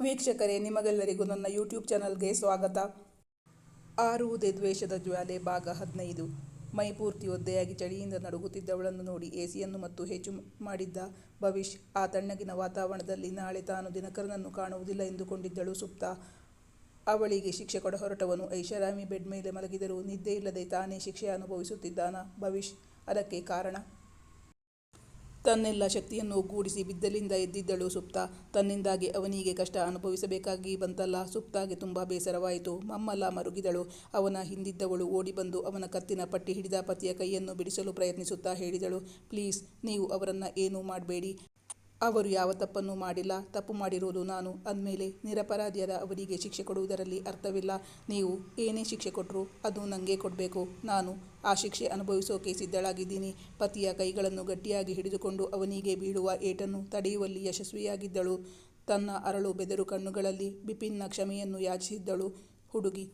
ವೀಕ್ಷಕರೇ, ನಿಮಗೆಲ್ಲರಿಗೂ ನನ್ನ ಯೂಟ್ಯೂಬ್ ಚಾನಲ್ಗೆ ಸ್ವಾಗತ. ಆರುವುದೇ ದ್ವೇಷದ ಜ್ವಾಲೆ, ಭಾಗ ಹದಿನೈದು. ಮೈ ಪೂರ್ತಿ ಒದ್ದೆಯಾಗಿ ಚಳಿಯಿಂದ ನಡುಗುತ್ತಿದ್ದವಳನ್ನು ನೋಡಿ ಎಸಿಯನ್ನು ಮತ್ತು ಹೆಚ್ಚು ಮಾಡಿದ್ದ ಭವಿಷ್, ಆ ತಣ್ಣಗಿನ ವಾತಾವರಣದಲ್ಲಿ ನಾಳೆ ತಾನು ದಿನಕರನನ್ನು ಕಾಣುವುದಿಲ್ಲ ಎಂದುಕೊಂಡಿದ್ದಳು ಸುಪ್ತ. ಅವಳಿಗೆ ಶಿಕ್ಷೆ ಕೊಡ ಹೊರಟವನು ಐಷಾರಾಮಿ ಬೆಡ್ ಮೇಲೆ ಮಲಗಿದರೂ ನಿದ್ದೆ ಇಲ್ಲದೆ ತಾನೇ ಶಿಕ್ಷೆ ಅನುಭವಿಸುತ್ತಿದ್ದಾನ ಭವಿಷ್. ಅದಕ್ಕೆ ಕಾರಣ ತನ್ನೆಲ್ಲ ಶಕ್ತಿಯನ್ನು ಕೂಡಿಸಿ ಬಿದ್ದಲಿಂದ ಎದ್ದಿದ್ದಳು ಸುಪ್ತ. ತನ್ನಿಂದಾಗಿ ಅವನಿಗೆ ಕಷ್ಟ ಅನುಭವಿಸಬೇಕಾಗಿ ಬಂತಲ್ಲ. ಸುಪ್ತಾಗೆ ತುಂಬ ಬೇಸರವಾಯಿತು. ಮಮ್ಮಲ್ಲ ಮರುಗಿದಳು. ಅವನ ಹಿಂದಿದ್ದವಳು ಓಡಿ ಬಂದು ಅವನ ಕತ್ತಿನ ಪಟ್ಟಿ ಹಿಡಿದ ಪತಿಯ ಕೈಯನ್ನು ಬಿಡಿಸಲು ಪ್ರಯತ್ನಿಸುತ್ತಾ ಹೇಳಿದಳು, ಪ್ಲೀಸ್, ನೀವು ಅವರನ್ನು ಏನೂ ಮಾಡಬೇಡಿ. ಅವರು ಯಾವ ತಪ್ಪನ್ನು ಮಾಡಿಲ್ಲ. ತಪ್ಪು ಮಾಡಿರುವುದು ನಾನು. ಅಂದಮೇಲೆ ನಿರಪರಾಧಿಯಾದ ಅವರಿಗೆ ಶಿಕ್ಷೆ ಕೊಡುವುದರಲ್ಲಿ ಅರ್ಥವಿಲ್ಲ. ನೀವು ಏನೇ ಶಿಕ್ಷೆ ಕೊಟ್ಟರು ಅದು ನನಗೆ ಕೊಡಬೇಕು. ನಾನು ಆ ಶಿಕ್ಷೆ ಅನುಭವಿಸೋಕೆ ಸಿದ್ಧಳಾಗಿದ್ದೀನಿ. ಪತಿಯ ಕೈಗಳನ್ನು ಗಟ್ಟಿಯಾಗಿ ಹಿಡಿದುಕೊಂಡು ಅವನಿಗೆ ಬೀಳುವ ಏಟನ್ನು ತಡೆಯುವಲ್ಲಿ ಯಶಸ್ವಿಯಾಗಿದ್ದಳು. ತನ್ನ ಅರಳು ಬೆದರು ಕಣ್ಣುಗಳಲ್ಲಿ ಬಿಪಿನ್ನ ಕ್ಷಮೆಯನ್ನು ಯಾಚಿಸಿದ್ದಳು. ಹುಡುಗಿ.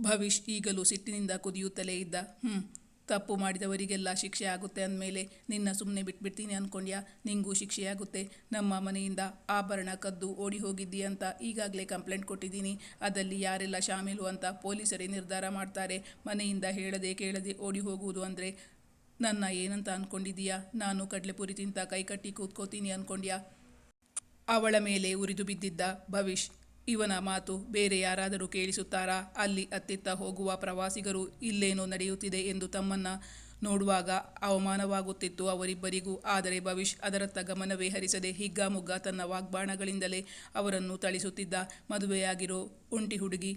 ಭವಿಷ್ ಈಗಲೂ ಸಿಟ್ಟಿನಿಂದ ಕುದಿಯುತ್ತಲೇ ಇದ್ದ. ಹ್ಞೂ ತಪ್ಪು ಮಾಡಿದವರಿಗೆಲ್ಲ ಶಿಕ್ಷೆ ಆಗುತ್ತೆ ಅಂದಮೇಲೆ ನಿನ್ನ ಸುಮ್ಮನೆ ಬಿಟ್ಬಿಡ್ತೀನಿ ಅಂದ್ಕೊಂಡ್ಯಾ ನಿಂಗೂ ಶಿಕ್ಷೆಯಾಗುತ್ತೆ ನಮ್ಮ ಮನೆಯಿಂದ ಆಭರಣ ಕದ್ದು ಓಡಿ ಹೋಗಿದ್ದಿ ಅಂತ ಈಗಾಗಲೇ ಕಂಪ್ಲೇಂಟ್ ಕೊಟ್ಟಿದ್ದೀನಿ. ಅದಲ್ಲಿ ಯಾರೆಲ್ಲ ಶಾಮೀಲು ಅಂತ ಪೊಲೀಸರೇ ನಿರ್ಧಾರ ಮಾಡ್ತಾರೆ. ಮನೆಯಿಂದ ಹೇಳದೆ ಕೇಳದೆ ಓಡಿ ಹೋಗುವುದು ಅಂದರೆ ನನ್ನ ಏನಂತ ಅಂದ್ಕೊಂಡಿದ್ದೀಯಾ ನಾನು ಕಡಲೆಪುರಿ ತಿಂತ ಕೈಕಟ್ಟಿ ಕೂತ್ಕೋತೀನಿ ಅಂದ್ಕೊಂಡ್ಯಾ ಅವಳ ಮೇಲೆ ಉರಿದು ಬಿದ್ದಿದ್ದ ಭವಿಷ್ ಇವನ ಮಾತು ಬೇರೆ ಯಾರಾದರೂ ಕೇಳಿಸುತ್ತಾರಾ? ಅಲ್ಲಿ ಅತ್ತಿತ್ತ ಹೋಗುವ ಪ್ರವಾಸಿಗರು ಇಲ್ಲೇನೋ ನಡೆಯುತ್ತಿದೆ ಎಂದು ತಮ್ಮನ್ನ ನೋಡುವಾಗ ಅವಮಾನವಾಗುತ್ತಿತ್ತು ಅವರಿಬ್ಬರಿಗೂ. ಆದರೆ ಭವಿಷ್ ಅದರತ್ತ ಗಮನವೇ ಹರಿಸದೆ ಹಿಗ್ಗಾಮುಗ್ಗ ತನ್ನ ವಾಗ್ಬಾಣಗಳಿಂದಲೇ ಅವರನ್ನು ಥಳಿಸುತ್ತಿದ್ದ. ಮದುವೆಯಾಗಿರೋ ಒಂಟಿ ಹುಡುಗಿ,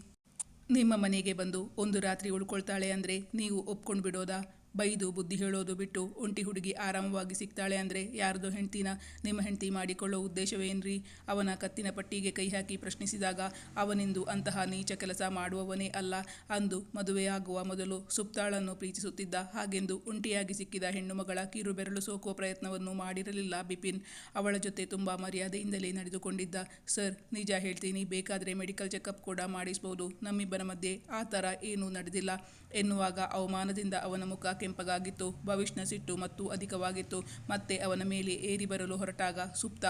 ನಿಮ್ಮ ಮನೆಗೆ ಬಂದು ಒಂದು ರಾತ್ರಿ ಉಳ್ಕೊಳ್ತಾಳೆ ಅಂದರೆ ನೀವು ಒಪ್ಕೊಂಡು ಬಿಡೋದಾ ಬೈದು ಬುದ್ಧಿ ಹೇಳೋದು ಬಿಟ್ಟು ಒಂಟಿ ಹುಡುಗಿ ಆರಾಮವಾಗಿ ಸಿಗ್ತಾಳೆ ಅಂದರೆ ಯಾರ್ದೋ ಹೆಂಡ್ತಿನ ನಿಮ್ಮ ಹೆಂಡ್ತಿ ಮಾಡಿಕೊಳ್ಳೋ ಉದ್ದೇಶವೇನ್ರಿ? ಅವನ ಕತ್ತಿನ ಪಟ್ಟಿಗೆ ಕೈ ಹಾಕಿ ಪ್ರಶ್ನಿಸಿದಾಗ, ಅವನಿಂದು ಅಂತಹ ನೀಚ ಕೆಲಸ ಮಾಡುವವನೇ ಅಲ್ಲ ಅಂದು ಮದುವೆಯಾಗುವ ಮೊದಲು ಸುಪ್ತಾಳನ್ನು ಪ್ರೀತಿಸುತ್ತಿದ್ದ. ಹಾಗೆಂದು ಒಂಟಿಯಾಗಿ ಸಿಕ್ಕಿದ ಹೆಣ್ಣು ಮಗಳ ಕಿರು ಬೆರಳು ಸೋಕುವ ಪ್ರಯತ್ನವನ್ನು ಮಾಡಿರಲಿಲ್ಲ ಬಿಪಿನ್. ಅವಳ ಜೊತೆ ತುಂಬ ಮರ್ಯಾದೆಯಿಂದಲೇ ನಡೆದುಕೊಂಡಿದ್ದ. ಸರ್, ನಿಜ ಹೇಳ್ತೀನಿ, ಬೇಕಾದರೆ ಮೆಡಿಕಲ್ ಚೆಕಪ್ ಕೂಡ ಮಾಡಿಸ್ಬೋದು. ನಮ್ಮಿಬ್ಬರ ಮಧ್ಯೆ ಆ ಥರ ಏನೂ ನಡೆದಿಲ್ಲ ಎನ್ನುವಾಗ ಅವಮಾನದಿಂದ ಅವನ ಮುಖ ಕೆಂಪಗಾಗಿತ್ತು. ಭವಿಷ್ಣ ಸಿಟ್ಟು ಮತ್ತು ಅಧಿಕವಾಗಿತ್ತು. ಮತ್ತೆ ಅವನ ಮೇಲೆ ಏರಿ ಬರಲು ಹೊರಟಾಗ ಸುಪ್ತ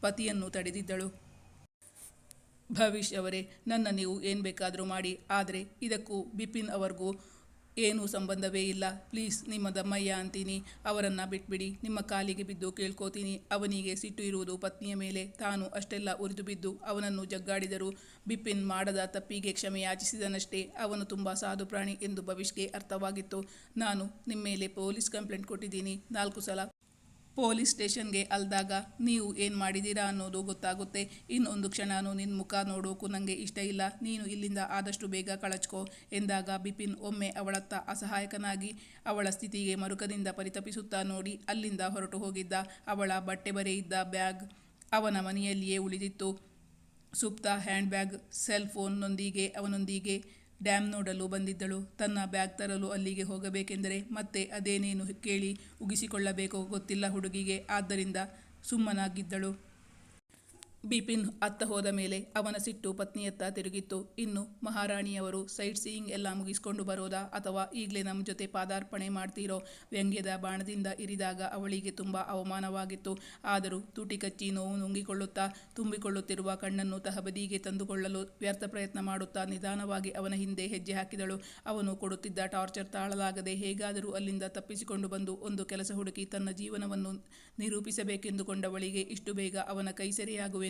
ಪತಿಯನ್ನು ತಡೆದಿದ್ದಳು. ಭವಿಷ್ ಅವರೇ, ನನ್ನ ನೀವು ಏನು ಬೇಕಾದರೂ ಮಾಡಿ. ಆದರೆ ಇದಕ್ಕೂ ಬಿಪಿನ್ ಅವ್ರಿಗೂ ಏನೂ ಸಂಬಂಧವೇ ಇಲ್ಲ. ಪ್ಲೀಸ್, ನಿಮ್ಮ ದಮ್ಮಯ್ಯ ಅಂತೀನಿ. ಅವರನ್ನು ಬಿಟ್ಬಿಡಿ. ನಿಮ್ಮ ಕಾಲಿಗೆ ಬಿದ್ದು ಕೇಳ್ಕೋತೀನಿ. ಅವನಿಗೆ ಸಿಟ್ಟು ಇರುವುದು ಪತ್ನಿಯ ಮೇಲೆ. ತಾನು ಅಷ್ಟೆಲ್ಲ ಉರಿದು ಬಿದ್ದು ಅವನನ್ನು ಜಗ್ಗಾಡಿದರು. ಬಿಪಿನ್ ಮಾಡದ ತಪ್ಪಿಗೆ ಕ್ಷಮೆ ಯಾಚಿಸಿದನಷ್ಟೇ ಅವನು ತುಂಬ ಸಾಧು ಪ್ರಾಣಿ ಎಂದು ಭವಿಷ್ಗೆ ಅರ್ಥವಾಗಿತ್ತು. ನಾನು ನಿಮ್ಮ ಮೇಲೆ ಪೊಲೀಸ್ ಕಂಪ್ಲೇಂಟ್ ಕೊಟ್ಟಿದ್ದೀನಿ. ನಾಲ್ಕು ಸಲ ಪೊಲೀಸ್ ಸ್ಟೇಷನ್ಗೆ ಅಲ್ದಾಗ ನೀವು ಏನು ಮಾಡಿದ್ದೀರಾ ಅನ್ನೋದು ಗೊತ್ತಾಗುತ್ತೆ. ಇನ್ನೊಂದು ಕ್ಷಣನೂ ನಿನ್ನ ಮುಖ ನೋಡೋಕು ನನಗೆ ಇಷ್ಟ ಇಲ್ಲ. ನೀನು ಇಲ್ಲಿಂದ ಆದಷ್ಟು ಬೇಗ ಕಳಚ್ಕೋ ಎಂದಾಗ ಬಿಪಿನ್ ಒಮ್ಮೆ ಅವಳತ್ತ ಅಸಹಾಯಕನಾಗಿ ಅವಳ ಸ್ಥಿತಿಗೆ ಮರುಕದಿಂದ ಪರಿತಪಿಸುತ್ತಾ ನೋಡಿ ಅಲ್ಲಿಂದ ಹೊರಟು ಹೋಗಿದ್ದ. ಅವಳ ಬಟ್ಟೆ ಬರೆಯಿದ್ದ ಬ್ಯಾಗ್ ಅವನ ಮನೆಯಲ್ಲಿಯೇ ಉಳಿದಿತ್ತು. ಸುಪ್ತ ಹ್ಯಾಂಡ್ ಬ್ಯಾಗ್ ಸೆಲ್ ಫೋನ್ನೊಂದಿಗೆ ಅವನೊಂದಿಗೆ ಡ್ಯಾಮ್ ನೋಡಲು ಬಂದಿದ್ದಳು. ತನ್ನ ಬ್ಯಾಗ್ ತರಲು ಅಲ್ಲಿಗೆ ಹೋಗಬೇಕೆಂದರೆ ಮತ್ತೆ ಅದೇನೇನು ಕೇಳಿ ಉಗಿಸಿಕೊಳ್ಳಬೇಕೋ ಗೊತ್ತಿಲ್ಲ ಹುಡುಗಿಗೆ. ಆದ್ದರಿಂದ ಸುಮ್ಮನಾಗಿದ್ದಳು. ಬಿಪಿನ್ ಅತ್ತ ಹೋದ ಮೇಲೆ ಅವನ ಸಿಟ್ಟು ಪತ್ನಿಯತ್ತ ತಿರುಗಿತ್ತು. ಇನ್ನು ಮಹಾರಾಣಿಯವರು ಸೈಟ್ ಸೀಯಿಂಗ್ ಎಲ್ಲ ಮುಗಿಸ್ಕೊಂಡು ಬರೋದಾ ಅಥವಾ ಈಗಲೇ ನಮ್ಮ ಜೊತೆ ಪಾದಾರ್ಪಣೆ ಮಾಡ್ತೀರೋ? ವ್ಯಂಗ್ಯದ ಬಾಣದಿಂದ ಇರಿದಾಗ ಅವಳಿಗೆ ತುಂಬ ಅವಮಾನವಾಗಿತ್ತು. ಆದರೂ ತುಟಿ ಕಚ್ಚಿ ನೋವು ನುಂಗಿಕೊಳ್ಳುತ್ತಾ ತುಂಬಿಕೊಳ್ಳುತ್ತಿರುವ ಕಣ್ಣನ್ನು ತಹಬದಿಗೆ ತಂದುಕೊಳ್ಳಲು ವ್ಯರ್ಥ ಪ್ರಯತ್ನ ಮಾಡುತ್ತಾ ನಿಧಾನವಾಗಿ ಅವನ ಹಿಂದೆ ಹೆಜ್ಜೆ ಹಾಕಿದಳು. ಅವನು ಕೊಡುತ್ತಿದ್ದ ಟಾರ್ಚರ್ ತಾಳಲಾಗದೆ ಹೇಗಾದರೂ ಅಲ್ಲಿಂದ ತಪ್ಪಿಸಿಕೊಂಡು ಬಂದು ಒಂದು ಕೆಲಸ ಹುಡುಕಿ ತನ್ನ ಜೀವನವನ್ನು ನಿರೂಪಿಸಬೇಕೆಂದುಕೊಂಡವಳಿಗೆ ಇಷ್ಟು ಬೇಗ ಅವನ ಕೈ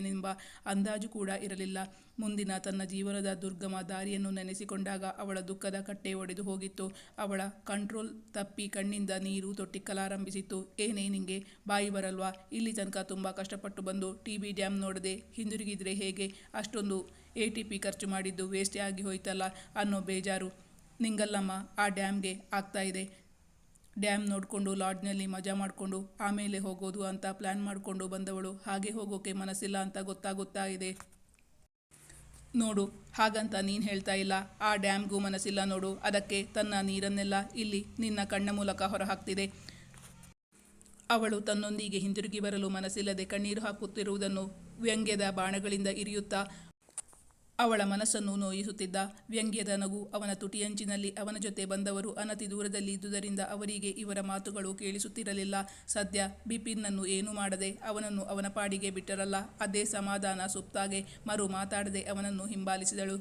ಸೆರೆಯಾಗುವೆನೆಂಬ ಅಂದಾಜು ಕೂಡ ಇರಲಿಲ್ಲ. ಮುಂದಿನ ತನ್ನ ಜೀವನದ ದುರ್ಗಮ ದಾರಿಯನ್ನು ನೆನೆಸಿಕೊಂಡಾಗ ಅವಳ ದುಃಖದ ಕಟ್ಟೆ ಒಡೆದು ಹೋಗಿತ್ತು. ಅವಳ ಕಂಟ್ರೋಲ್ ತಪ್ಪಿ ಕಣ್ಣಿಂದ ನೀರು ತೊಟ್ಟಿಕ್ಕಲಾರಂಭಿಸಿತ್ತು ಏನೇ ನಿಂಗೆ ಬಾಯಿ ಬರಲ್ವಾ? ಇಲ್ಲಿ ತನಕ ತುಂಬ ಕಷ್ಟಪಟ್ಟು ಬಂದು ಟಿ ಬಿ ಡ್ಯಾಮ್ ನೋಡದೆ ಹಿಂದಿರುಗಿದ್ರೆ ಹೇಗೆ? ಅಷ್ಟೊಂದು ಎ ಟಿ ಪಿ ಖರ್ಚು ಮಾಡಿದ್ದು ವೇಸ್ಟೇ ಆಗಿ ಹೋಯ್ತಲ್ಲ ಅನ್ನೋ ಬೇಜಾರು ನಿಂಗಲ್ಲಮ್ಮ. ಆ ಡ್ಯಾಮ್ಗೆ ಆಗ್ತಾ ಇದೆ. ಡ್ಯಾಮ್ ನೋಡಿಕೊಂಡು, ಲಾಡ್ಜ್ನಲ್ಲಿ ಮಜಾ ಮಾಡಿಕೊಂಡು, ಆಮೇಲೆ ಹೋಗೋದು ಅಂತ ಪ್ಲ್ಯಾನ್ ಮಾಡಿಕೊಂಡು ಬಂದವಳು. ಹಾಗೆ ಹೋಗೋಕೆ ಮನಸ್ಸಿಲ್ಲ ಅಂತ ಗೊತ್ತಾಗುತ್ತಾ ಇದೆ. ನೋಡು, ಹಾಗಂತ ನೀನು ಹೇಳ್ತಾ ಇಲ್ಲ. ಆ ಡ್ಯಾಮ್ಗೂ ಮನಸ್ಸಿಲ್ಲ ನೋಡು. ಅದಕ್ಕೆ ತನ್ನ ನೀರನ್ನೆಲ್ಲ ಇಲ್ಲಿ ನಿನ್ನ ಕಣ್ಣ ಮೂಲಕ ಹೊರಹಾಕ್ತಿದೆ. ಅವಳು ತನ್ನೊಂದಿಗೆ ಹಿಂದಿರುಗಿ ಬರಲು ಮನಸ್ಸಿಲ್ಲದೆ ಕಣ್ಣೀರು ಹಾಕುತ್ತಿರುವುದನ್ನು ವ್ಯಂಗ್ಯದ ಬಾಣಗಳಿಂದ ಇರಿಯುತ್ತಾ ಅವಳ ಮನಸ್ಸನ್ನು ನೋಯಿಸುತ್ತಿದ್ದ ವ್ಯಂಗ್ಯದ ನಗು ಅವನ ತುಟಿಯಂಚಿನಲ್ಲಿ ಅವನ ಜೊತೆ ಬಂದವರು ಅನತಿ ದೂರದಲ್ಲಿ ಇದ್ದುದರಿಂದ ಅವರಿಗೆ ಇವರ ಮಾತುಗಳು ಕೇಳಿಸುತ್ತಿರಲಿಲ್ಲ. ಸದ್ಯ ಬಿಪಿನ್ನನ್ನು ಏನೂ ಮಾಡದೆ ಅವನನ್ನು ಅವನ ಪಾಡಿಗೆ ಬಿಟ್ಟರಲ್ಲ. ಅದೇ ಸಮಾಧಾನ ಸುಪ್ತಾಗೆ ಮರು ಮಾತಾಡದೆ ಅವನನ್ನು ಹಿಂಬಾಲಿಸಿದಳು.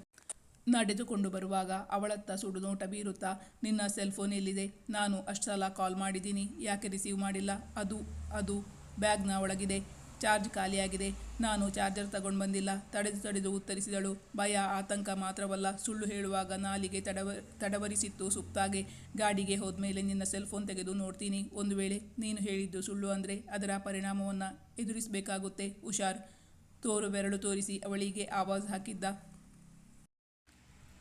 ನಡೆದುಕೊಂಡು ಬರುವಾಗ ಅವಳತ್ತ ಸುಡುನೋಟ ಬೀರುತ್ತಾ, ನಿನ್ನ ಸೆಲ್ಫೋನ್ ಎಲ್ಲಿದೆ? ನಾನು ಅಷ್ಟು ಸಲ ಕಾಲ್ ಮಾಡಿದ್ದೀನಿ. ಯಾಕೆ ರಿಸೀವ್ ಮಾಡಿಲ್ಲ? ಅದು ಅದು ಬ್ಯಾಗ್ನ ಒಳಗಿದೆ. ಚಾರ್ಜ್ ಖಾಲಿಯಾಗಿದೆ. ನಾನು ಚಾರ್ಜರ್ ತಗೊಂಡು ಬಂದಿಲ್ಲ. ತಡೆದು ತಡೆದು ಉತ್ತರಿಸಿದಳು. ಭಯ, ಆತಂಕ ಮಾತ್ರವಲ್ಲ. ಸುಳ್ಳು ಹೇಳುವಾಗ ನಾಲಿಗೆ ತಡವ, ತಡವರಿಸಿತ್ತು ಸುಪ್ತಾಗೆ. ಗಾಡಿಗೆ ಹೋದ್ಮೇಲೆ ನಿನ್ನ ಸೆಲ್ಫೋನ್ ತೆಗೆದು ನೋಡ್ತೀನಿ. ಒಂದು ವೇಳೆ ನೀನು ಹೇಳಿದ್ದು ಸುಳ್ಳು ಅಂದರೆ ಅದರ ಪರಿಣಾಮವನ್ನು ಎದುರಿಸಬೇಕಾಗುತ್ತೆ. ಹುಷಾರ್. ತೋರು, ಬೆರಳು ತೋರಿಸಿ ಅವಳಿಗೆ ಆವಾಜ್ ಹಾಕಿದ್ದ.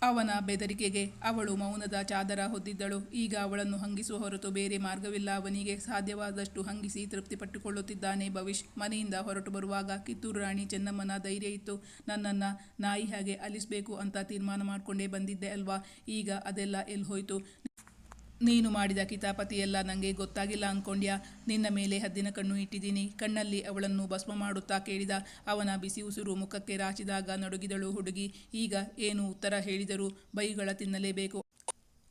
ಅವನ ಬೆದರಿಕೆಗೆ ಅವಳು ಮೌನದ ಚಾದರ ಹೊದ್ದಿದ್ದಳು. ಈಗ ಅವಳನ್ನು ಹಂಗಿಸುವ ಹೊರತು ಬೇರೆ ಮಾರ್ಗವಿಲ್ಲ. ಅವನಿಗೆ ಸಾಧ್ಯವಾದಷ್ಟು ಹಂಗಿಸಿ ತೃಪ್ತಿಪಟ್ಟುಕೊಳ್ಳುತ್ತಿದ್ದಾನೆ ಭವಿಷ್ ಮನೆಯಿಂದ ಹೊರಟು ಬರುವಾಗ ಕಿತ್ತೂರು ರಾಣಿ ಚೆನ್ನಮ್ಮನ ಧೈರ್ಯ ಇತ್ತು. ನನ್ನನ್ನು ನಾಯಿ ಹಾಗೆ ಅಲಿಸಬೇಕು ಅಂತ ತೀರ್ಮಾನ ಮಾಡಿಕೊಂಡೇ ಬಂದಿದ್ದೆ ಅಲ್ವಾ? ಈಗ ಅದೆಲ್ಲ ಎಲ್ಲಿ ಹೋಯ್ತು? ನೀನು ಮಾಡಿದ ಕಿತಾಪತಿಯೆಲ್ಲ ನನಗೆ ಗೊತ್ತಾಗಿಲ್ಲ ಅಂದ್ಕೊಂಡ್ಯ ನಿನ್ನ ಮೇಲೆ ಹದ್ದಿನ ಕಣ್ಣು ಇಟ್ಟಿದ್ದೀನಿ. ಕಣ್ಣಲ್ಲಿ ಅವಳನ್ನು ಭಸ್ಮ ಮಾಡುತ್ತಾ ಕೇಳಿದ ಅವನ ಬಿಸಿ ಉಸಿರು ಮುಖಕ್ಕೆ ರಾಚಿದಾಗ ನಡುಗಿದಳು ಹುಡುಗಿ, ಈಗ ಏನು ಉತ್ತರ ಹೇಳಿದರೂ ಬೈಗಳ ತಿನ್ನಲೇಬೇಕು.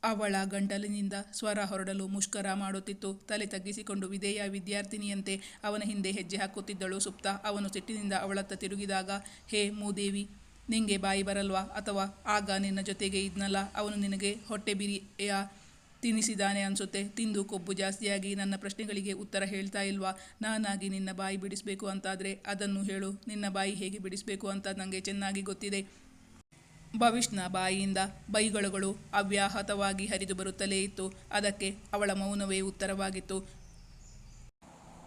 ಅವಳ ಗಂಟಲಿನಿಂದ ಸ್ವರ ಹೊರಡಲು ಮುಷ್ಕರ ಮಾಡುತ್ತಿತ್ತು. ತಲೆ ತಗ್ಗಿಸಿಕೊಂಡು ವಿಧೇಯ ವಿದ್ಯಾರ್ಥಿನಿಯಂತೆ ಅವನ ಹಿಂದೆ ಹೆಜ್ಜೆ ಹಾಕುತ್ತಿದ್ದಳು ಸುಪ್ತ. ಅವನು ಸಿಟ್ಟಿನಿಂದ ಅವಳತ್ತ ತಿರುಗಿದಾಗ, ಹೇ ಮೂದೇವಿ, ನಿಂಗೆ ಬಾಯಿ ಬರಲ್ವಾ ಅಥವಾ ಆಗ ನಿನ್ನ ಜೊತೆಗೆ ಇದ್ನಲ್ಲ? ಅವನು ನಿನಗೆ ಹೊಟ್ಟೆ ಬಿರಿಯ? ತಿನ್ನಿಸಿದಾನೆ ಅನ್ಸುತ್ತೆ. ತಿಂದು ಕೊಬ್ಬು ಜಾಸ್ತಿಯಾಗಿ ನನ್ನ ಪ್ರಶ್ನೆಗಳಿಗೆ ಉತ್ತರ ಹೇಳ್ತಾ ಇಲ್ವಾ? ನಾನಾಗಿ ನಿನ್ನ ಬಾಯಿ ಬಿಡಿಸಬೇಕು ಅಂತಾದರೆ ಅದನ್ನು ಹೇಳು. ನಿನ್ನ ಬಾಯಿ ಹೇಗೆ ಬಿಡಿಸಬೇಕು ಅಂತ ನನಗೆ ಚೆನ್ನಾಗಿ ಗೊತ್ತಿದೆ. ಭವಿಷ್ಣ ಬಾಯಿಯಿಂದ ಬೈಗಳುಗಳು ಅವ್ಯಾಹತವಾಗಿ ಹರಿದು ಬರುತ್ತಲೇ ಇತ್ತು. ಅದಕ್ಕೆ ಅವಳ ಮೌನವೇ ಉತ್ತರವಾಗಿತ್ತು.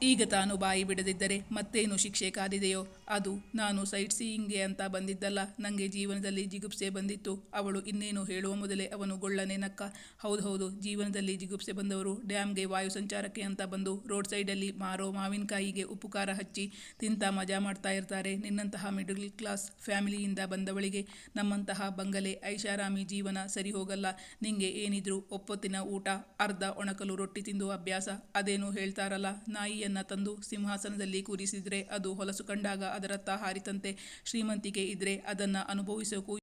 ಈಗ ತಾನು ಬಾಯಿ ಬಿಡದಿದ್ದರೆ ಮತ್ತೇನು ಶಿಕ್ಷೆ ಕಾದಿದೆಯೋ? ಅದು ನಾನು ಸೈಟ್ ಸೀಯಿಂಗ್ಗೆ ಅಂತ ಬಂದಿದ್ದಲ್ಲ. ನನಗೆ ಜೀವನದಲ್ಲಿ ಜಿಗುಪ್ಸೆ ಬಂದಿತ್ತು. ಅವಳು ಇನ್ನೇನು ಹೇಳುವ ಮೊದಲೇ ಅವನು ಗೊಳ್ಳನೆ ನಕ್ಕ. ಹೌದು ಹೌದು. ಜೀವನದಲ್ಲಿ ಜಿಗುಪ್ಸೆ ಬಂದವರು ಡ್ಯಾಮ್ಗೆ ವಾಯು ಸಂಚಾರಕ್ಕೆ ಅಂತ ಬಂದು ರೋಡ್ ಸೈಡಲ್ಲಿ ಮಾರೋ ಮಾವಿನಕಾಯಿಗೆ ಉಪ್ಪುಕಾರ ಹಚ್ಚಿ ತಿಂತ ಮಜಾ ಮಾಡ್ತಾ ಇರ್ತಾರೆ. ನಿನ್ನಂತಹ ಮಿಡಲ್ ಕ್ಲಾಸ್ ಫ್ಯಾಮಿಲಿಯಿಂದ ಬಂದವಳಿಗೆ ನಮ್ಮಂತಹ ಬಂಗಲೆ ಐಷಾರಾಮಿ ಜೀವನ ಸರಿ ಹೋಗಲ್ಲ. ನಿಂಗೆ ಏನಿದ್ರು ಒಪ್ಪೊತ್ತಿನ ಊಟ, ಅರ್ಧ ಒಣಕಲು ರೊಟ್ಟಿ ತಿಂದು ಅಭ್ಯಾಸ, ಅದೇನು ಹೇಳ್ತಾರಲ್ಲ ನಾಯಿಯನ್ನ ತಂದು ಸಿಂಹಾಸನದಲ್ಲಿ ಕೂರಿಸಿದ್ರೆ ಅದು ಹೊಲಸು ಕಂಡಾಗ ಅದರತ್ತ ಹಾರಿತಂತೆ ಶ್ರೀಮಂತಿಕೆ ಇದ್ರೆ ಅದನ್ನ ಅನುಭವಿಸೋಕು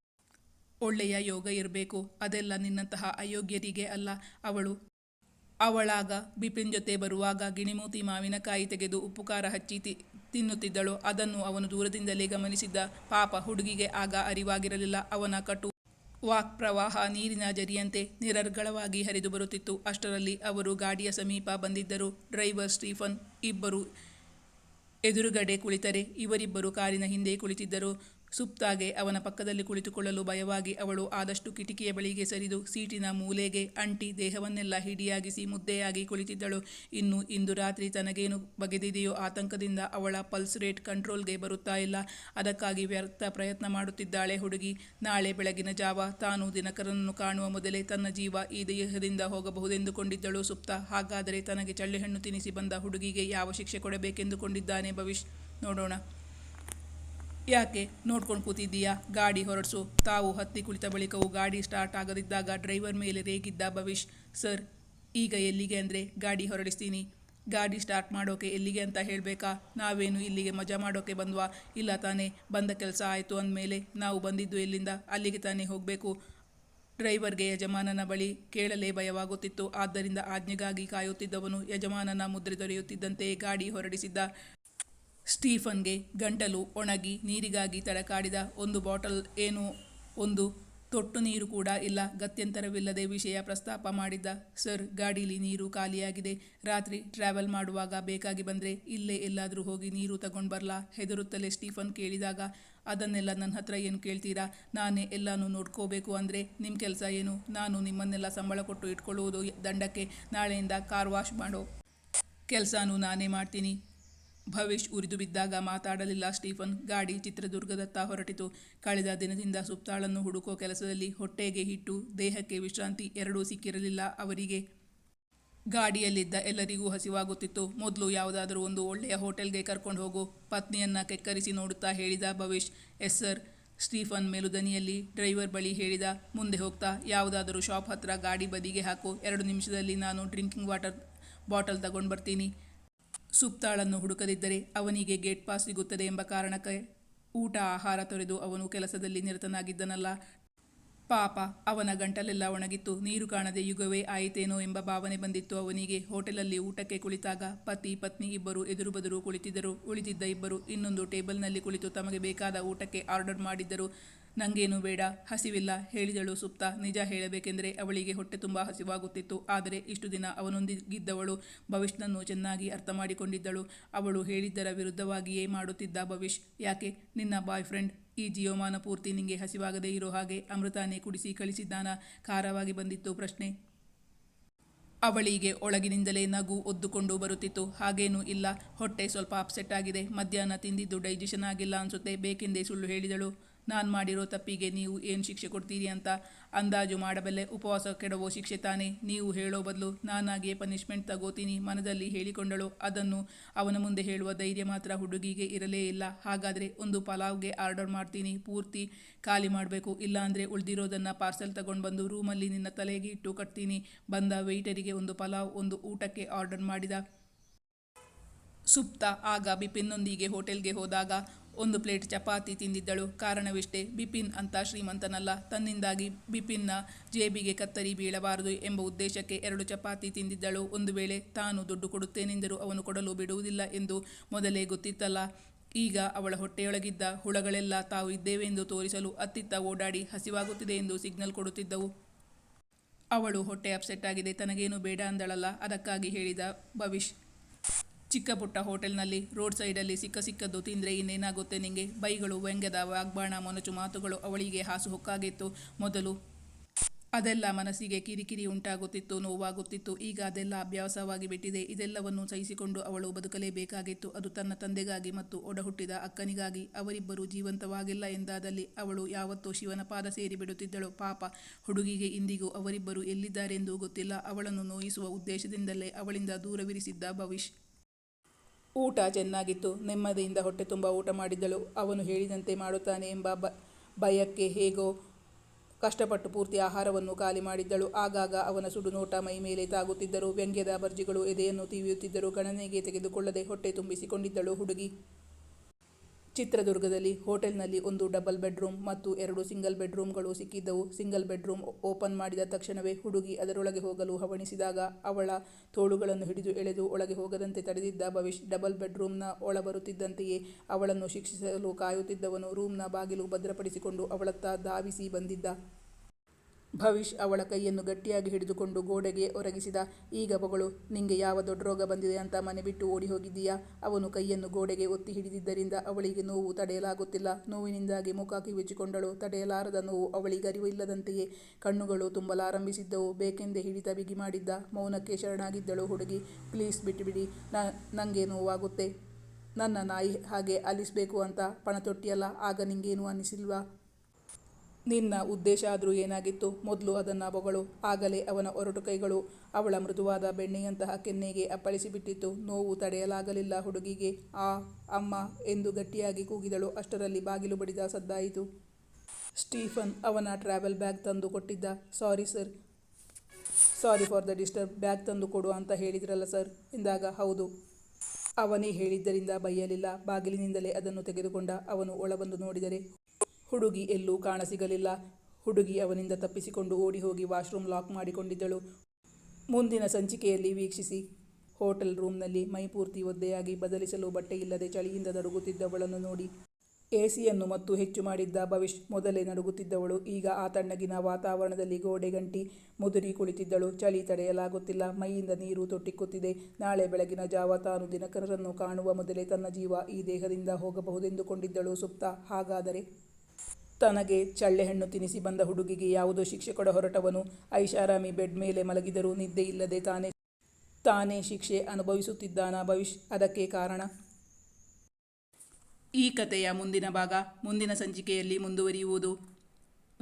ಒಳ್ಳೆಯ ಯೋಗ ಇರಬೇಕು. ಅದೆಲ್ಲ ನಿನ್ನಂತಹ ಅಯೋಗ್ಯರಿಗೆ ಅಲ್ಲ, ಅವಳು. ಅವಳಾಗ ಬಿಪಿನ್ ಜೊತೆ ಬರುವಾಗ ಗಿಣಿಮೂತಿ ಮಾವಿನಕಾಯಿ ತೆಗೆದು ಉಪ್ಪುಕಾರ ಹಚ್ಚಿ ತಿನ್ನುತ್ತಿದ್ದಳು. ಅದನ್ನು ಅವನು ದೂರದಿಂದಲೇ ಗಮನಿಸಿದ್ದ. ಪಾಪ ಹುಡುಗಿಗೆ ಆಗ ಅರಿವಾಗಿರಲಿಲ್ಲ. ಅವನ ಕಟು ವಾಕ್ ಪ್ರವಾಹ ನೀರಿನ ಜರಿಯಂತೆ ನಿರರ್ಗಳವಾಗಿ ಹರಿದು ಬರುತ್ತಿತ್ತು. ಅಷ್ಟರಲ್ಲಿ ಅವರು ಗಾಡಿಯ ಸಮೀಪ ಬಂದಿದ್ದರು. ಡ್ರೈವರ್ ಸ್ಟೀಫನ್ ಇಬ್ಬರು ಎದುರುಗಡೆ ಕುಳಿತರೆ. ಇವರಿಬ್ಬರು ಕಾರಿನ ಹಿಂದೆ ಕುಳಿತಿದ್ದರು. ಸುಪ್ತಾಗೆ ಅವನ ಪಕ್ಕದಲ್ಲಿ ಕುಳಿತುಕೊಳ್ಳಲು ಭಯವಾಗಿ ಅವಳು ಆದಷ್ಟು ಕಿಟಕಿಯ ಬಳಿಗೆ ಸರಿದು ಸೀಟಿನ ಮೂಲೆಗೆ ಅಂಟಿ ದೇಹವನ್ನೆಲ್ಲ ಹಿಡಿಯಾಗಿಸಿ ಮುದ್ದೆಯಾಗಿ ಕುಳಿತಿದ್ದಳು. ಇನ್ನು ಇಂದು ರಾತ್ರಿ ತನಗೇನು ಬಗೆದಿದೆಯೋ ಆತಂಕದಿಂದ ಅವಳ ಪಲ್ಸ್ ರೇಟ್ ಕಂಟ್ರೋಲ್ಗೆ ಬರುತ್ತಾ ಇಲ್ಲ. ಅದಕ್ಕಾಗಿ ವ್ಯರ್ಥ ಪ್ರಯತ್ನ ಮಾಡುತ್ತಿದ್ದಾಳೆ ಹುಡುಗಿ. ನಾಳೆ ಬೆಳಗಿನ ಜಾವ ತಾನು ದಿನಕರನನ್ನು ಕಾಣುವ ಮೊದಲೇ ತನ್ನ ಜೀವ ಈ ದೇಹದಿಂದ ಹೋಗಬಹುದೆಂದುಕೊಂಡಿದ್ದಳು ಸುಪ್ತ. ಹಾಗಾದರೆ ತನಗೆ ಚಳ್ಳೆಹಣ್ಣು ತಿನ್ನಿಸಿ ಬಂದ ಹುಡುಗಿಗೆ ಯಾವ ಶಿಕ್ಷೆ ಕೊಡಬೇಕೆಂದುಕೊಂಡಿದ್ದಾನೆ ಭವಿಷ್ ನೋಡೋಣ. ಯಾಕೆ ನೋಡ್ಕೊಂಡು ಕೂತಿದ್ದೀಯಾ? ಗಾಡಿ ಹೊರಡಿಸು. ತಾವು ಹತ್ತಿ ಕುಳಿತ ಬಳಿಕವೂ ಗಾಡಿ ಸ್ಟಾರ್ಟ್ ಆಗದಿದ್ದಾಗ ಡ್ರೈವರ್ ಮೇಲೆ ರೇಗಿದ್ದ ಭವಿಷ್, ಸರ್, ಈಗ ಎಲ್ಲಿಗೆ ಅಂದರೆ ಗಾಡಿ ಹೊರಡಿಸ್ತೀನಿ. ಗಾಡಿ ಸ್ಟಾರ್ಟ್ ಮಾಡೋಕೆ ಎಲ್ಲಿಗೆ ಅಂತ ಹೇಳಬೇಕಾ? ನಾವೇನು ಇಲ್ಲಿಗೆ ಮಜಾ ಮಾಡೋಕೆ ಬಂದ್ವಾ? ಇಲ್ಲ ತಾನೇ, ಬಂದ ಕೆಲಸ ಆಯಿತು ಅಂದಮೇಲೆ ನಾವು ಬಂದಿದ್ದು ಎಲ್ಲಿಂದ? ಅಲ್ಲಿಗೆ ತಾನೇ ಹೋಗಬೇಕು. ಡ್ರೈವರ್ಗೆ ಯಜಮಾನನ ಬಳಿ ಕೇಳಲೇ ಭಯವಾಗುತ್ತಿತ್ತು. ಆದ್ದರಿಂದ ಆಜ್ಞೆಗಾಗಿ ಕಾಯುತ್ತಿದ್ದವನು ಯಜಮಾನನ ಮುದ್ರೆ ದೊರೆಯುತ್ತಿದ್ದಂತೆ ಗಾಡಿ ಹೊರಡಿಸಿದ್ದ. ಸ್ಟೀಫನ್ಗೆ ಗಂಟಲು ಒಣಗಿ ನೀರಿಗಾಗಿ ತಡಕಾಡಿದ ಒಂದು ಬಾಟಲ್ ಏನು ಒಂದು ತೊಟ್ಟು ನೀರು ಕೂಡ ಇಲ್ಲ. ಗತ್ಯಂತರವಿಲ್ಲದೆ ವಿಷಯ ಪ್ರಸ್ತಾಪ ಮಾಡಿದ್ದ ಸರ್, ಗಾಡೀಲಿ ನೀರು ಖಾಲಿಯಾಗಿದೆ. ರಾತ್ರಿ ಟ್ರಾವೆಲ್ ಮಾಡುವಾಗ ಬೇಕಾಗಿ ಬಂದರೆ ಇಲ್ಲೇ ಎಲ್ಲಾದರೂ ಹೋಗಿ ನೀರು ತಗೊಂಡು ಬರಲಾ ಹೆದರುತ್ತಲೇ ಸ್ಟೀಫನ್ ಕೇಳಿದಾಗ, ಅದನ್ನೆಲ್ಲ ನನ್ನ ಹತ್ರ ಏನು ಕೇಳ್ತೀರಾ? ನಾನೇ ಎಲ್ಲನೂ ನೋಡ್ಕೋಬೇಕು ಅಂದರೆ ನಿಮ್ಮ ಕೆಲಸ ಏನು? ನಾನು ನಿಮ್ಮನ್ನೆಲ್ಲ ಸಂಬಳ ಕೊಟ್ಟು ಇಟ್ಕೊಳ್ಳುವುದು ದಂಡಕ್ಕೆ ನಾಳೆಯಿಂದ ಕಾರ್ ವಾಶ್ ಮಾಡೋ ಕೆಲಸನೂ ನಾನೇ ಮಾಡ್ತೀನಿ. ಭವಿಷ್ ಉರಿದು ಬಿದ್ದಾಗ ಮಾತಾಡಲಿಲ್ಲ ಸ್ಟೀಫನ್. ಗಾಡಿ ಚಿತ್ರದುರ್ಗದತ್ತ ಹೊರಟಿತು. ಕಳೆದ ದಿನದಿಂದ ಸುಪ್ತಾಳನ್ನು ಹುಡುಕೋ ಕೆಲಸದಲ್ಲಿ ಹೊಟ್ಟೆಗೆ ಹಿಟ್ಟು, ದೇಹಕ್ಕೆ ವಿಶ್ರಾಂತಿ ಎರಡೂ ಸಿಕ್ಕಿರಲಿಲ್ಲ ಅವರಿಗೆ. ಗಾಡಿಯಲ್ಲಿದ್ದ ಎಲ್ಲರಿಗೂ ಹಸಿವಾಗುತ್ತಿತ್ತು. ಮೊದಲು ಯಾವುದಾದರೂ ಒಂದು ಒಳ್ಳೆಯ ಹೋಟೆಲ್ಗೆ ಕರ್ಕೊಂಡು ಹೋಗು, ಪತ್ನಿಯನ್ನ ಕೆಕ್ಕರಿಸಿ ನೋಡುತ್ತಾ ಹೇಳಿದ ಭವಿಷ್ ಎಸ್, ಸರ್, ಸ್ಟೀಫನ್ ಮೇಲುದನಿಯಲ್ಲಿ ಡ್ರೈವರ್ ಬಳಿ ಹೇಳಿದ, ಮುಂದೆ ಹೋಗ್ತಾ, ಯಾವುದಾದರೂ ಶಾಪ್ ಹತ್ರ ಗಾಡಿ ಬದಿಗೆ ಹಾಕು, ಎರಡು ನಿಮಿಷದಲ್ಲಿ ನಾನು ಡ್ರಿಂಕಿಂಗ್ ವಾಟರ್ ಬಾಟಲ್ ತಗೊಂಡು ಬರ್ತೀನಿ ಸುಪ್ತಾಳನ್ನು ಹುಡುಕದಿದ್ದರೆ ಅವನಿಗೆ ಗೇಟ್ ಪಾಸ್ ಸಿಗುತ್ತದೆ ಎಂಬ ಕಾರಣಕ್ಕೆ ಊಟ ಆಹಾರ ತೊರೆದು ಅವನು ಕೆಲಸದಲ್ಲಿ ನಿರತನಾಗಿದ್ದನಲ್ಲ. ಪಾಪ, ಅವನ ಗಂಟಲೆಲ್ಲ ಒಣಗಿತ್ತು. ನೀರು ಕಾಣದೆ ಯುಗವೇ ಆಯಿತೇನೋ ಎಂಬ ಭಾವನೆ ಬಂದಿತ್ತು ಅವನಿಗೆ. ಹೋಟೆಲಲ್ಲಿ ಊಟಕ್ಕೆ ಕುಳಿತಾಗ ಪತಿ, ಪತ್ನಿ ಇಬ್ಬರು ಎದುರು ಬದುರು ಕುಳಿತಿದ್ದರು. ಉಳಿದಿದ್ದ ಇಬ್ಬರು ಇನ್ನೊಂದು ಟೇಬಲ್ನಲ್ಲಿ ಕುಳಿತು ತಮಗೆ ಬೇಕಾದ ಊಟಕ್ಕೆ ಆರ್ಡರ್ ಮಾಡಿದ್ದರು. ನಂಗೇನು ಬೇಡ, ಹಸಿವಿಲ್ಲ, ಹೇಳಿದಳು ಸುಪ್ತ. ನಿಜ ಹೇಳಬೇಕೆಂದರೆ ಅವಳಿಗೆ ಹೊಟ್ಟೆ ತುಂಬ ಹಸಿವಾಗುತ್ತಿತ್ತು. ಆದರೆ ಇಷ್ಟು ದಿನ ಅವನೊಂದಿಗಿದ್ದವಳು ಭವಿಷ್ನನ್ನು ಚೆನ್ನಾಗಿ ಅರ್ಥ ಮಾಡಿಕೊಂಡಿದ್ದಳು ಅವಳು ಹೇಳಿದ್ದರ ವಿರುದ್ಧವಾಗಿಯೇ ಮಾಡುತ್ತಿದ್ದ ಭವಿಷ್ ಯಾಕೆ? ನಿನ್ನ ಬಾಯ್ ಫ್ರೆಂಡ್ ಈ ಜೀವಮಾನ ಪೂರ್ತಿ ನಿಂಗೆ ಹಸಿವಾಗದೇ ಇರೋ ಹಾಗೆ ಅಮೃತಾನೇ ಕುಡಿಸಿ ಕಳಿಸಿದ್ದಾನ? ಖಾರವಾಗಿ ಬಂದಿತ್ತು ಪ್ರಶ್ನೆ. ಅವಳಿಗೆ ಒಳಗಿನಿಂದಲೇ ನಗು ಒದ್ದುಕೊಂಡು ಬರುತ್ತಿತ್ತು. ಹಾಗೇನೂ ಇಲ್ಲ. ಹೊಟ್ಟೆ ಸ್ವಲ್ಪ ಅಪ್ಸೆಟ್ ಆಗಿದೆ. ಮಧ್ಯಾಹ್ನ ತಿಂದಿದ್ದು ಡೈಜೆಷನ್ ಆಗಿಲ್ಲ ಅನ್ಸುತ್ತೆ. ಬೇಕೆಂದೇ ಸುಳ್ಳು ಹೇಳಿದಳು. ನಾನು ಮಾಡಿರೋ ತಪ್ಪಿಗೆ ನೀವು ಏನು ಶಿಕ್ಷೆ ಕೊಡ್ತೀರಿ ಅಂತ ಅಂದಾಜು ಮಾಡಬಲ್ಲೆ, ಉಪವಾಸ ಕೆಡವೋ ಶಿಕ್ಷೆ ತಾನೇ. ನೀವು ಹೇಳೋ ಬದಲು ನಾನಾಗೆ ಪನಿಷ್ಮೆಂಟ್ ತಗೋತೀನಿ, ಮನದಲ್ಲಿ ಹೇಳಿಕೊಂಡಳು. ಅದನ್ನು ಅವನ ಮುಂದೆ ಹೇಳುವ ಧೈರ್ಯ ಮಾತ್ರ ಹುಡುಗಿಗೆ ಇರಲೇ ಇಲ್ಲ. ಹಾಗಾದರೆ ಒಂದು ಪಲಾವ್ಗೆ ಆರ್ಡರ್ ಮಾಡ್ತೀನಿ, ಪೂರ್ತಿ ಖಾಲಿ ಮಾಡಬೇಕು. ಇಲ್ಲಾಂದರೆ ಉಳಿದಿರೋದನ್ನು ಪಾರ್ಸೆಲ್ ತಗೊಂಡು ಬಂದು ರೂಮಲ್ಲಿ ನಿನ್ನ ತಲೆಗೆ ಇಟ್ಟು ಕಟ್ತೀನಿ. ಬಂದ ವೆಯ್ಟರಿಗೆ ಒಂದು ಪಲಾವ್, ಒಂದು ಊಟಕ್ಕೆ ಆರ್ಡರ್ ಮಾಡಿದ. ಸುಪ್ತ ಆಗ ಬಿಪಿನ್ನೊಂದಿಗೆ ಹೋಟೆಲ್ಗೆ ಹೋದಾಗ ಒಂದು ಪ್ಲೇಟ್ ಚಪಾತಿ ತಿಂದಿದ್ದಳು. ಕಾರಣವಿಷ್ಟೇ, ಬಿಪಿನ್ ಅಂತ ಶ್ರೀಮಂತನಲ್ಲ. ತನ್ನಿಂದಾಗಿ ಬಿಪಿನ್ನ ಜೇಬಿಗೆ ಕತ್ತರಿ ಬೀಳಬಾರದು ಎಂಬ ಉದ್ದೇಶಕ್ಕೆ ಎರಡು ಚಪಾತಿ ತಿಂದಿದ್ದಳು. ಒಂದು ವೇಳೆ ತಾನು ದುಡ್ಡು ಕೊಡುತ್ತೇನೆಂದರೂ ಅವನು ಕೊಡಲು ಬಿಡುವುದಿಲ್ಲ ಎಂದು ಮೊದಲೇ ಗೊತ್ತಿತ್ತಲ್ಲ. ಈಗ ಅವಳ ಹೊಟ್ಟೆಯೊಳಗಿದ್ದ ಹುಳಗಳೆಲ್ಲ ತಾವು ಇದ್ದೇವೆಂದು ತೋರಿಸಲು ಅತ್ತಿತ್ತ ಓಡಾಡಿ ಹಸಿವಾಗುತ್ತಿದೆ ಎಂದು ಸಿಗ್ನಲ್ ಕೊಡುತ್ತಿದ್ದವು. ಅವಳು ಹೊಟ್ಟೆ ಅಪ್ಸೆಟ್ ಆಗಿದೆ. ತನಗೇನು ಬೇಡ ಅಂದಳಲ್ಲ. ಅದಕ್ಕಾಗಿ ಹೇಳಿದ ಭವಿಷ್ ಚಿಕ್ಕ ಪುಟ್ಟ ಹೋಟೆಲ್ನಲ್ಲಿ ರೋಡ್ ಸೈಡಲ್ಲಿ ಸಿಕ್ಕ ಸಿಕ್ಕದ್ದು ತಿಂದರೆ ಇನ್ನೇನಾಗುತ್ತೆ ನಿಂಗೆ? ಬೈಗಳು, ವ್ಯಂಗ್ಯದ ವಾಗ್ಬಾಣ ಮೊನಚು ಮಾತುಗಳು ಅವಳಿಗೆ ಹಾಸು ಹೊಕ್ಕಾಗಿತ್ತು. ಮೊದಲು ಅದೆಲ್ಲ ಮನಸ್ಸಿಗೆ ಕಿರಿಕಿರಿ ಉಂಟಾಗುತ್ತಿತ್ತು, ನೋವಾಗುತ್ತಿತ್ತು. ಈಗ ಅದೆಲ್ಲ ಅಭ್ಯಾಸವಾಗಿ ಬಿಟ್ಟಿದೆ. ಇದೆಲ್ಲವನ್ನು ಸಹಿಸಿಕೊಂಡು ಅವಳು ಬದುಕಲೇಬೇಕಾಗಿತ್ತು. ಅದು ತನ್ನ ತಂದೆಗಾಗಿ ಮತ್ತು ಒಡಹುಟ್ಟಿದ ಅಕ್ಕನಿಗಾಗಿ. ಅವರಿಬ್ಬರು ಜೀವಂತವಾಗಿಲ್ಲ ಎಂದಾದಲ್ಲಿ ಅವಳು ಯಾವತ್ತೂ ಶಿವನ ಪಾದ ಸೇರಿ ಬಿಡುತ್ತಿದ್ದಳು. ಪಾಪ, ಹುಡುಗಿಗೆ ಇಂದಿಗೂ ಅವರಿಬ್ಬರು ಎಲ್ಲಿದ್ದಾರೆಂದು ಗೊತ್ತಿಲ್ಲ. ಅವಳನ್ನು ನೋಯಿಸುವ ಉದ್ದೇಶದಿಂದಲೇ ಅವಳಿಂದ ದೂರವಿರಿಸಿದ್ದ ಭವಿಷ್ ಊಟ ಚೆನ್ನಾಗಿತ್ತು. ನೆಮ್ಮದಿಯಿಂದ ಹೊಟ್ಟೆ ತುಂಬ ಊಟ ಮಾಡಿದ್ದಳು. ಅವನು ಹೇಳಿದಂತೆ ಮಾಡುತ್ತಾನೆ ಎಂಬ ಬ, ಭಯಕ್ಕೆ ಹೇಗೋ ಕಷ್ಟಪಟ್ಟು ಪೂರ್ತಿ ಆಹಾರವನ್ನು ಖಾಲಿ ಮಾಡಿದ್ದಳು. ಆಗಾಗ ಅವನ ಸುಡು ನೋಟ ಮೈ ಮೇಲೆ ತಾಗುತ್ತಿದ್ದರು. ವ್ಯಂಗ್ಯದ ಬರ್ಜಿಗಳು ಎದೆಯನ್ನು ತೀವಿಯುತ್ತಿದ್ದರು ಗಣನೆಗೆ ತೆಗೆದುಕೊಳ್ಳದೆ ಹೊಟ್ಟೆ ತುಂಬಿಸಿಕೊಂಡಿದ್ದಳು ಹುಡುಗಿ. ಚಿತ್ರದುರ್ಗದಲ್ಲಿ ಹೋಟೆಲ್ನಲ್ಲಿ ಒಂದು ಡಬಲ್ ಬೆಡ್ರೂಮ್ ಮತ್ತು ಎರಡು ಸಿಂಗಲ್ ಬೆಡ್ರೂಮ್ಗಳು ಸಿಕ್ಕಿದ್ದವು. ಸಿಂಗಲ್ ಬೆಡ್ರೂಮ್ ಓಪನ್ ಮಾಡಿದ ತಕ್ಷಣವೇ ಹುಡುಗಿ ಅದರೊಳಗೆ ಹೋಗಲು ಹವಣಿಸಿದಾಗ ಅವಳ ತೋಳುಗಳನ್ನು ಹಿಡಿದು ಎಳೆದು ಒಳಗೆ ಹೋಗದಂತೆ ತಡೆದಿದ್ದ ಭವಿಷ್ ಡಬಲ್ ಬೆಡ್ರೂಮ್ನ ಒಳ ಬರುತ್ತಿದ್ದಂತೆಯೇ ಅವಳನ್ನು ಶಿಕ್ಷಿಸಲು ಕಾಯುತ್ತಿದ್ದವನು. ರೂಮ್ನ ಬಾಗಿಲು ಭದ್ರಪಡಿಸಿಕೊಂಡು ಅವಳತ್ತ ಧಾವಿಸಿ ಬಂದಿದ್ದ ಭವಿಷ್ ಅವಳ ಕೈಯನ್ನು ಗಟ್ಟಿಯಾಗಿ ಹಿಡಿದುಕೊಂಡು ಗೋಡೆಗೆ ಒರಗಿಸಿದ, ಈಗ ಬಗಳು, ನಿಂಗೆ ಯಾವ ದೊಡ್ಡ ರೋಗ ಬಂದಿದೆ ಅಂತ ಮನೆ ಬಿಟ್ಟು ಓಡಿ ಹೋಗಿದ್ದೀಯಾ? ಅವನು ಕೈಯನ್ನು ಗೋಡೆಗೆ ಒತ್ತಿ ಹಿಡಿದಿದ್ದರಿಂದ ಅವಳಿಗೆ ನೋವು ತಡೆಯಲಾಗುತ್ತಿಲ್ಲ. ನೋವಿನಿಂದಾಗಿ ಮುಖ ಕಿವಿಚಿಕೊಂಡಳು ತಡೆಯಲಾರದ ನೋವು ಅವಳಿಗರಿವಿಲ್ಲದಂತೆಯೇ ಕಣ್ಣುಗಳು ತುಂಬಲಾರಂಭಿಸಿದ್ದವು. ಬೇಕೆಂದೇ ಹಿಡಿತ ಬಿಗಿ ಮಾಡಿದ್ದ. ಮೌನಕ್ಕೆ ಶರಣಾಗಿದ್ದಳು ಹುಡುಗಿ. ಪ್ಲೀಸ್ ಬಿಟ್ಟುಬಿಡಿ. ನನಗೆ ನೋವಾಗುತ್ತೆ. ನನ್ನ ನಾಯಿ ಹಾಗೆ ಅಲಿಸಬೇಕು ಅಂತ ಪಣ ತೊಟ್ಟಿಯಲ್ಲ ಆಗ ನಿಂಗೇನು ಅನ್ನಿಸಿಲ್ವಾ? ನಿನ್ನ ಉದ್ದೇಶ ಆದರೂ ಏನಾಗಿತ್ತು? ಮೊದಲು ಅದನ್ನು ಬೊಗಳು ಆಗಲೇ ಅವನ ಒರಟು ಕೈಗಳು, ಅವಳ ಮೃದುವಾದ ಬೆಣ್ಣೆಯಂತಹ ಕೆನ್ನೆಗೆ ಅಪ್ಪಳಿಸಿಬಿಟ್ಟಿತ್ತು ನೋವು ತಡೆಯಲಾಗಲಿಲ್ಲ ಹುಡುಗಿಗೆ. ಆ, ಅಮ್ಮ ಎಂದು ಗಟ್ಟಿಯಾಗಿ ಕೂಗಿದಳು. ಅಷ್ಟರಲ್ಲಿ ಬಾಗಿಲು ಬಡಿದ ಸದ್ದಾಯಿತು. ಸ್ಟೀಫನ್ ಅವನ ಟ್ರಾವೆಲ್ ಬ್ಯಾಗ್ ತಂದು ಕೊಟ್ಟಿದ್ದ. Sorry, sir. Sorry for the disturb. Bag ತಂದು ಕೊಡು ಅಂತ ಹೇಳಿದ್ರಲ್ಲ, ಸರ್. ಎಂದಾಗ ಹೌದು. ಅವನೇ ಹೇಳಿದ್ದರಿಂದ ಬೈಯಲಿಲ್ಲ. ಬಾಗಿಲಿನಿಂದಲೇ ಅದನ್ನು ತೆಗೆದುಕೊಂಡ. ಅವನು ಒಳಬಂದು ನೋಡಿದರೆ ಹುಡುಗಿ ಎಲ್ಲೂ ಕಾಣಸಿಗಲಿಲ್ಲ. ಹುಡುಗಿ ಅವನಿಂದ ತಪ್ಪಿಸಿಕೊಂಡು ಓಡಿ ಹೋಗಿ ವಾಶ್ರೂಮ್ ಲಾಕ್ ಮಾಡಿಕೊಂಡಿದ್ದಳು. ಮುಂದಿನ ಸಂಚಿಕೆಯಲ್ಲಿ ವೀಕ್ಷಿಸಿ. ಹೋಟೆಲ್ ರೂಮ್ನಲ್ಲಿ ಮೈಪೂರ್ತಿ ಒದ್ದೆಯಾಗಿ ಬದಲಿಸಲು ಬಟ್ಟೆಯಿಲ್ಲದೆ ಚಳಿಯಿಂದ ನಡುಗುತ್ತಿದ್ದವಳನ್ನು ನೋಡಿ. ಎಸಿಯನ್ನು ಮತ್ತು ಹೆಚ್ಚು ಮಾಡಿದ್ದ ಭವಿಷ್ ಮೊದಲೇ ನಡುಗುತ್ತಿದ್ದವಳು ಈಗ ಆ ತಣ್ಣಗಿನ ವಾತಾವರಣದಲ್ಲಿ ಗೋಡೆ ಗಂಟಿ ಮುದುರಿ ಕುಳಿತಿದ್ದಳು. ಚಳಿ ತಡೆಯಲಾಗುತ್ತಿಲ್ಲ. ಮೈಯಿಂದ ನೀರು ತೊಟ್ಟಿಕ್ಕುತ್ತಿದೆ. ನಾಳೆ ಬೆಳಗಿನ ಜಾವ ತಾನು ದಿನಕರರನ್ನು ಕಾಣುವ ಮೊದಲೇ ತನ್ನ ಜೀವ ಈ ದೇಹದಿಂದ ಹೋಗಬಹುದೆಂದುಕೊಂಡಿದ್ದಳು ಸುಪ್ತ. ಹಾಗಾದರೆ ತನಗೆ ಚಳ್ಳೆಹಣ್ಣು ತಿನಿಸಿ ಬಂದ ಹುಡುಗಿಗೆ ಯಾವುದೋ ಶಿಕ್ಷೆ ಕೊಡ ಹೊರಟವನು. ಐಷಾರಾಮಿ ಬೆಡ್ ಮೇಲೆ ಮಲಗಿದರೂ ನಿದ್ದೆ ಇಲ್ಲದೆ ತಾನೇ ತಾನೇ ಶಿಕ್ಷೆ ಅನುಭವಿಸುತ್ತಿದ್ದಾನ ಭವಿಷ್? ಅದಕ್ಕೆ ಕಾರಣ? ಈ ಕಥೆಯ ಮುಂದಿನ ಭಾಗ ಮುಂದಿನ ಸಂಚಿಕೆಯಲ್ಲಿ ಮುಂದುವರಿಯುವುದು.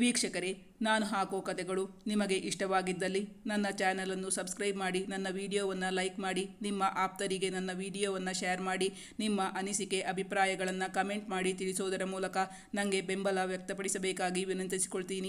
ವೀಕ್ಷಕರೇ, ನಾನು ಹಾಕೋ ಕಥೆಗಳು ನಿಮಗೆ ಇಷ್ಟವಾಗಿದ್ದಲ್ಲಿ ನನ್ನ ಚಾನಲನ್ನು ಸಬ್ಸ್ಕ್ರೈಬ್ ಮಾಡಿ, ನನ್ನ ವಿಡಿಯೋವನ್ನು ಲೈಕ್ ಮಾಡಿ, ನಿಮ್ಮ ಆಪ್ತರಿಗೆ ನನ್ನ ವಿಡಿಯೋವನ್ನು ಶೇರ್ ಮಾಡಿ, ನಿಮ್ಮ ಅನಿಸಿಕೆ, ಅಭಿಪ್ರಾಯಗಳನ್ನು ಕಮೆಂಟ್ ಮಾಡಿ ತಿಳಿಸೋದರ ಮೂಲಕ ನನಗೆ ಬೆಂಬಲ ವ್ಯಕ್ತಪಡಿಸಬೇಕಾಗಿ ವಿನಂತಿಸಿಕೊಳ್ತೀನಿ.